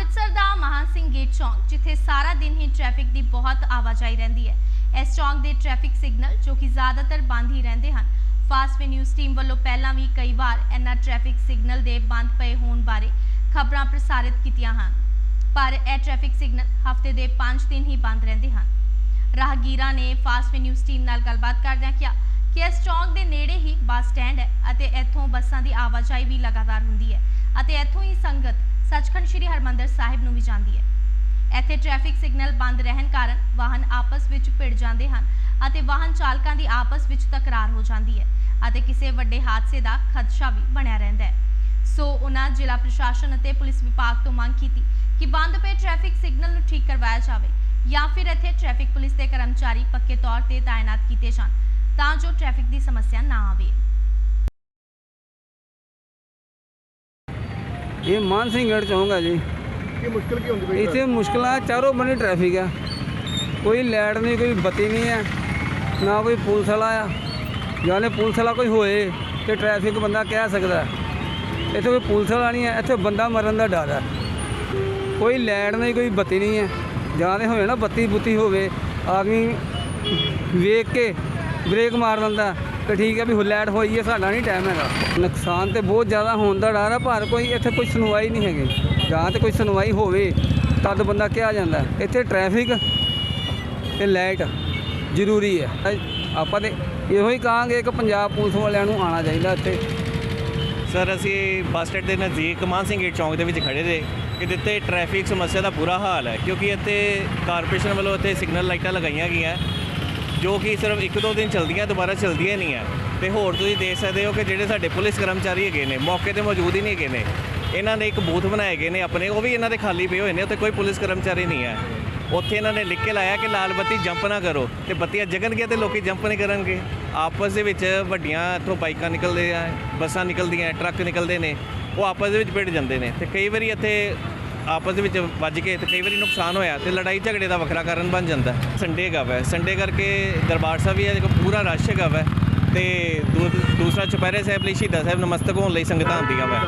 ਅੰਮ੍ਰਿਤਸਰ ਦਾ ਮਹਾਨ ਸਿੰਘ ਗੇਟ ਚੌਂਕ, ਜਿੱਥੇ ਸਾਰਾ ਦਿਨ ਹੀ ਟ੍ਰੈਫਿਕ ਦੀ ਬਹੁਤ ਆਵਾਜਾਈ ਰਹਿੰਦੀ ਹੈ। ਇਸ ਚੌਂਕ ਦੇ ਟ੍ਰੈਫਿਕ ਸਿਗਨਲ ਜੋ ਕਿ ਜ਼ਿਆਦਾਤਰ ਬੰਦ ਹੀ ਰਹਿੰਦੇ ਹਨ। ਫਾਸਟ ਵੇ ਨਿਊਜ਼ ਟੀਮ ਵੱਲੋਂ ਪਹਿਲਾਂ ਵੀ ਕਈ ਵਾਰ ਇਹਨਾਂ ਟ੍ਰੈਫਿਕ ਸਿਗਨਲ ਦੇ ਬੰਦ ਪਏ ਹੋਣ ਬਾਰੇ ਖਬਰਾਂ ਪ੍ਰਸਾਰਿਤ ਕੀਤੀਆਂ ਹਨ। ਪਰ ਇਹ ਟ੍ਰੈਫਿਕ ਸਿਗਨਲ ਹਫ਼ਤੇ ਦੇ 5 ਦਿਨ ਹੀ ਬੰਦ ਰਹਿੰਦੇ ਹਨ। ਰਾਹਗੀਰਾਂ ਨੇ ਫਾਸਟ ਵੇ ਨਿਊਜ਼ ਟੀਮ ਨਾਲ ਗੱਲਬਾਤ ਕਰਦਿਆਂ ਕਿਹਾ ਕਿ ਇਸ ਚੌਂਕ ਦੇ ਨੇੜੇ ਹੀ ਬੱਸ ਸਟੈਂਡ ਹੈ ਅਤੇ ਇੱਥੋਂ ਬੱਸਾਂ ਦੀ ਆਵਾਜਾਈ ਵੀ ਲਗਾਤਾਰ ਹੁੰਦੀ ਹੈ ਅਤੇ ਇੱਥੋਂ ਹੀ ਸੰਗਤ ਸੱਚਖੰਡ ਸ੍ਰੀ ਹਰਮੰਦਰ ਸਾਹਿਬ ਨੂੰ ਵੀ ਜਾਂਦੀ ਹੈ। ਇੱਥੇ ਟ੍ਰੈਫਿਕ ਸਿਗਨਲ ਬੰਦ ਰਹਿਣ ਕਾਰਨ ਵਾਹਨ ਆਪਸ ਵਿੱਚ ਭਿੜ ਜਾਂਦੇ ਹਨ ਅਤੇ ਵਾਹਨ ਚਾਲਕਾਂ ਦੀ ਆਪਸ ਵਿੱਚ ਤਕਰਾਰ ਹੋ ਜਾਂਦੀ ਹੈ ਅਤੇ ਕਿਸੇ ਵੱਡੇ ਹਾਦਸੇ ਦਾ ਖਦਸ਼ਾ ਵੀ ਬਣਿਆ ਰਹਿੰਦਾ ਹੈ। ਸੋ ਉਹਨਾਂ ਜ਼ਿਲ੍ਹਾ ਪ੍ਰਸ਼ਾਸਨ ਅਤੇ ਪੁਲਿਸ ਵਿਭਾਗ ਤੋਂ ਮੰਗ ਕੀਤੀ ਕਿ ਬੰਦ ਪਏ ਟ੍ਰੈਫਿਕ ਸਿਗਨਲ ਨੂੰ ਠੀਕ ਕਰਵਾਇਆ ਜਾਵੇ ਜਾਂ ਫਿਰ ਇੱਥੇ ਟ੍ਰੈਫਿਕ ਪੁਲਿਸ ਦੇ ਕਰਮਚਾਰੀ ਪੱਕੇ ਤੌਰ ਤੇ ਤਾਇਨਾਤ ਕੀਤੇ ਜਾਣ ਤਾਂ ਜੋ ਟ੍ਰੈਫਿਕ ਦੀ ਸਮੱਸਿਆ ਨਾ ਆਵੇ। ਇਹ ਮਾਨ ਸਿੰਘ ਗੇਟ ਚੌਂਕ ਹੈ ਜੀ। ਕੀ ਮੁਸ਼ਕਲ ਕੀ ਹੁੰਦੀ ਪਈ ਇੱਥੇ ਮੁਸ਼ਕਲਾਂ ਚਾਰੋਂ ਬੰਨੇ ਟ੍ਰੈਫਿਕ ਆ। ਕੋਈ ਲਾਈਟ ਨਹੀਂ ਕੋਈ ਬੱਤੀ ਨਹੀਂ ਹੈ ਨਾ ਕੋਈ ਪੁਲਿਸ ਵਾਲਾ ਆ। ਜਾਂ ਨੇ ਪੁਲਿਸ ਵਾਲਾ ਕੋਈ ਹੋਏ ਤੇ ਟ੍ਰੈਫਿਕ ਬੰਦਾ ਕਹਿ ਸਕਦਾ। ਇੱਥੇ ਕੋਈ ਪੁਲਿਸ ਵਾਲਾ ਨਹੀਂ ਹੈ ਇੱਥੇ ਬੰਦਾ ਮਰਨ ਦਾ ਡਰ ਹੈ ਕੋਈ ਲਾਈਟ ਨਹੀਂ ਕੋਈ ਬੱਤੀ ਨਹੀਂ ਹੈ ਜਾਂ ਤੇ ਹੋਏ ਨਾ ਬੱਤੀ ਬੁੱਤੀ ਹੋਵੇ ਆਦਮੀ ਵੇਖ ਕੇ ਬ੍ਰੇਕ ਮਾਰ ਦਿੰਦਾ ਤੇ ਠੀਕ ਹੈ ਵੀ ਹੁ- ਲਾਈਟ ਹੋਈ ਹੈ, ਸਾਡਾ ਨਹੀਂ ਟਾਈਮ ਹੈਗਾ। ਨੁਕਸਾਨ ਤੇ ਬਹੁਤ ਜ਼ਿਆਦਾ ਹੋਣ ਦਾ ਡਰ ਹੈ ਪਰ ਕੋਈ ਇੱਥੇ ਕੋਈ ਸੁਣਵਾਈ ਨਹੀਂ ਹੈਗੀ। ਜਾਂ ਤੇ ਕੋਈ ਸੁਣਵਾਈ ਹੋਵੇ, ਤਦ ਬੰਦਾ ਕਿਹਾ ਜਾਂਦਾ ਇੱਥੇ ਟ੍ਰੈਫਿਕ ਤੇ ਲਾਈਟ ਜ਼ਰੂਰੀ ਹੈ। ਆਪਾਂ ਤੇ ਇਹੋ ਹੀ ਕਹਾਂਗੇ ਕਿ ਪੰਜਾਬ ਪੁਲਿਸ ਵਾਲਿਆਂ ਨੂੰ ਆਉਣਾ ਚਾਹੀਦਾ ਇੱਥੇ। ਸਰ, ਅਸੀਂ ਬੱਸ ਸਟੈਂਡ ਦੇ ਨਜ਼ਦੀਕ ਮਾਨ ਸਿੰਘ ਗੇਟ ਚੌਂਕ ਦੇ ਵਿੱਚ ਖੜੇ ਦੇ ਕਿ ਦਿੱਤੇ ਟ੍ਰੈਫਿਕ ਸਮੱਸਿਆ ਦਾ ਬੁਰਾ ਹਾਲ ਹੈ, ਕਿਉਂਕਿ ਇੱਥੇ ਕਾਰਪੋਰੇਸ਼ਨ ਵੱਲੋਂ ਇੱਥੇ ਸਿਗਨਲ ਲਾਈਟਾਂ ਲਗਾਈਆਂ ਗਈਆਂ। ਜੋ ਕਿ ਸਿਰਫ ਇੱਕ ਦੋ ਦਿਨ ਚਲਦੀਆਂ, ਦੁਬਾਰਾ ਚਲਦੀਆਂ ਨਹੀਂ ਹੈ ਤੇ ਹੋਰ ਤੁਸੀਂ ਦੇਖ ਸਕਦੇ ਹੋ ਕਿ ਜਿਹੜੇ ਸਾਡੇ ਪੁਲਿਸ ਕਰਮਚਾਰੀ ਹੈਗੇ ਨੇ, ਮੌਕੇ ਤੇ ਮੌਜੂਦ ਹੀ ਨਹੀਂ ਹੈਗੇ ਨੇ। ਇਹਨਾਂ ਨੇ ਇੱਕ ਬੂਥ ਬਣਾਏ ਗਏ ਨੇ ਆਪਣੇ, ਉਹ ਵੀ ਇਹਨਾਂ ਦੇ ਖਾਲੀ ਪਏ ਹੋਏ ਨੇ, ਉੱਥੇ ਕੋਈ ਪੁਲਿਸ ਕਰਮਚਾਰੀ ਨਹੀਂ ਹੈ ਉੱਥੇ ਇਹਨਾਂ ਨੇ ਲਿਖ ਕੇ ਲਾਇਆ ਕਿ ਲਾਲ ਬੱਤੀ ਜੰਪ ਨਾ ਕਰੋ, ਤੇ ਬੱਤੀਆਂ ਜਗਣਗੀਆਂ ਤੇ ਲੋਕੀ ਜੰਪ ਨਹੀਂ ਕਰਨਗੇ। ਆਪਸ ਦੇ ਵਿੱਚ ਵੱਡੀਆਂ ਇੱਥੋਂ ਬਾਈਕਾਂ ਨਿਕਲਦੇ ਆ ਬੱਸਾਂ ਨਿਕਲਦੀਆਂ, ਟਰੱਕ ਨਿਕਲਦੇ ਨੇ, ਉਹ ਆਪਸ ਦੇ ਵਿੱਚ ਭਿੜ ਜਾਂਦੇ ਨੇ। ਤੇ ਕਈ ਵਾਰੀ ਇੱਥੇ ਆਪਸ ਦੇ ਵਿੱਚ ਵੱਜ ਕੇ ਤੇ ਕਈ ਵਾਰੀ ਨੁਕਸਾਨ ਹੋਇਆ ਤੇ ਲੜਾਈ ਝਗੜੇ ਦਾ ਵੱਖਰਾ ਕਾਰਨ ਬਣ ਜਾਂਦਾ ਸੰਡੇ ਹੈਗਾ ਵੈ। ਸੰਡੇ ਕਰਕੇ ਦਰਬਾਰ ਸਾਹਿਬ ਵੀ ਹੈ ਪੂਰਾ ਰਸ਼ ਹੈਗਾ ਵੈ ਤੇ ਦੂ- ਦੂਸਰਾ ਚੁਪਹਿਰੇ ਸਾਹਿਬ ਲਈ ਸ਼ਹੀਦਾਂ ਸਾਹਿਬ ਨਮਸਤਕ ਹੋਣ ਲਈ ਸੰਗਤਾਂ ਆਉਂਦੀਆਂ ਵੈ।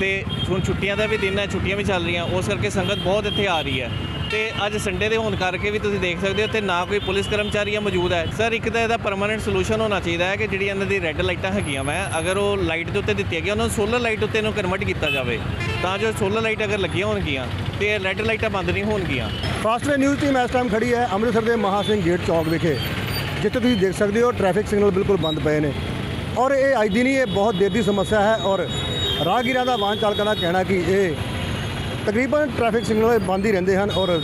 ਤੇ ਹੁਣ ਛੁੱਟੀਆਂ ਦਾ ਵੀ ਦਿਨ ਹੈ, ਛੁੱਟੀਆਂ ਵੀ ਚੱਲ ਰਹੀਆਂ, ਉਸ ਕਰਕੇ ਸੰਗਤ ਬਹੁਤ ਇੱਥੇ ਆ ਰਹੀ ਹੈ। ਤੇ ਅੱਜ ਸੰਡੇ ਦੇ ਹੋਣ ਕਰਕੇ ਵੀ ਤੁਸੀਂ ਦੇਖ ਸਕਦੇ ਹੋ, ਇੱਥੇ ਨਾ ਕੋਈ ਪੁਲਿਸ ਕਰਮਚਾਰੀ ਹੈ ਮੌਜੂਦ ਹੈ। ਸਰ ਇੱਕ ਤਾਂ ਇਹਦਾ ਪਰਮਾਨੈਂਟ ਸੋਲੂਸ਼ਨ ਹੋਣਾ ਚਾਹੀਦਾ ਹੈ ਕਿ ਜਿਹੜੀ ਇਹਨਾਂ ਦੀ ਰੈੱਡ ਲਾਈਟਾਂ ਹੈਗੀਆਂ ਮੈਂ ਅਗਰ ਉਹ ਲਾਈਟ ਦੇ ਉੱਤੇ ਦਿੱਤੀਆਂ ਗਈਆਂ, ਉਹਨਾਂ ਨੂੰ ਸੋਲਰ ਲਾਈਟ ਉੱਤੇ ਇਹਨੂੰ ਕਨਵਰਟ ਕੀਤਾ ਜਾਵੇ, ਤਾਂ ਜੋ ਸੋਲਰ ਲਾਈਟ ਅਗਰ ਲੱਗੀਆਂ ਹੋਣਗੀਆਂ, ਤੇ ਰੈੱਡ ਲਾਈਟਾਂ ਬੰਦ ਨਹੀਂ ਹੋਣਗੀਆਂ। ਫਾਸਟਵੇ ਨਿਊਜ਼ ਟੀਮ ਇਸ ਟਾਈਮ ਖੜੀ ਹੈ ਅੰਮ੍ਰਿਤਸਰ ਦੇ ਮਹਾ ਸਿੰਘ ਗੇਟ ਚੌਕ ਵਿਖੇ, ਜਿੱਥੇ ਤੁਸੀਂ ਦੇਖ ਸਕਦੇ ਹੋ ਟ੍ਰੈਫਿਕ ਸਿਗਨਲ ਬਿਲਕੁਲ ਬੰਦ ਪਏ ਨੇ। ਔਰ ਇਹ ਅੱਜ ਦੀ ਨਹੀਂ, ਇਹ ਬਹੁਤ ਦੇਰ ਦੀ ਸਮੱਸਿਆ ਹੈ ਔਰ ਰਾਹਗੀਰਾਂ ਦਾ ਵਾਹਨ ਚਾਲਕਾਂ ਦਾ ਕਹਿਣਾ ਕਿ ਇਹ ਤਕਰੀਬਨ ਟ੍ਰੈਫਿਕ ਸਿਗਨਲ ਬੰਦ ਹੀ ਰਹਿੰਦੇ ਹਨ ਔਰ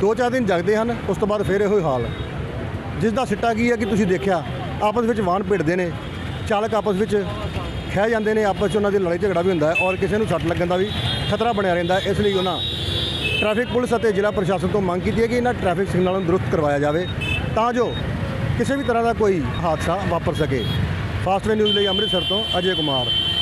ਦੋ ਚਾਰ ਦਿਨ ਜਗਦੇ ਹਨ, ਉਸ ਤੋਂ ਬਾਅਦ ਫਿਰ ਇਹੋ ਹੀ ਹਾਲ। ਜਿਸ ਦਾ ਸਿੱਟਾ ਕੀ ਹੈ ਕਿ ਤੁਸੀਂ ਦੇਖਿਆ, ਆਪਸ ਵਿੱਚ ਵਾਹਨ ਭਿੜਦੇ ਨੇ, ਚਾਲਕ ਆਪਸ ਵਿੱਚ ਖਹਿ ਜਾਂਦੇ ਨੇ, ਆਪਸ ਵਿੱਚ ਉਹਨਾਂ ਦੀ ਲੜਾਈ ਝਗੜਾ ਵੀ ਹੁੰਦਾ ਹੈ ਔਰ ਕਿਸੇ ਨੂੰ ਸੱਟ ਲੱਗਣ ਦਾ ਵੀ ਖਤਰਾ ਬਣਿਆ ਰਹਿੰਦਾ ਇਸ ਲਈ ਉਹਨਾਂ ਟ੍ਰੈਫਿਕ ਪੁਲਿਸ ਅਤੇ ਜ਼ਿਲ੍ਹਾ ਪ੍ਰਸ਼ਾਸਨ ਤੋਂ ਮੰਗ ਕੀਤੀ ਹੈ ਕਿ ਇਹਨਾਂ ਟ੍ਰੈਫਿਕ ਸਿਗਨਲਾਂ ਨੂੰ ਦਰੁਸਤ ਕਰਵਾਇਆ ਜਾਵੇ, ਤਾਂ ਜੋ ਕਿਸੇ ਵੀ ਤਰ੍ਹਾਂ ਦਾ ਕੋਈ ਹਾਦਸਾ ਵਾਪਰ ਸਕੇ। ਫਾਸਟਵੇ ਨਿਊਜ਼ ਲਈ ਅੰਮ੍ਰਿਤਸਰ ਤੋਂ ਅਜੇ ਕੁਮਾਰ।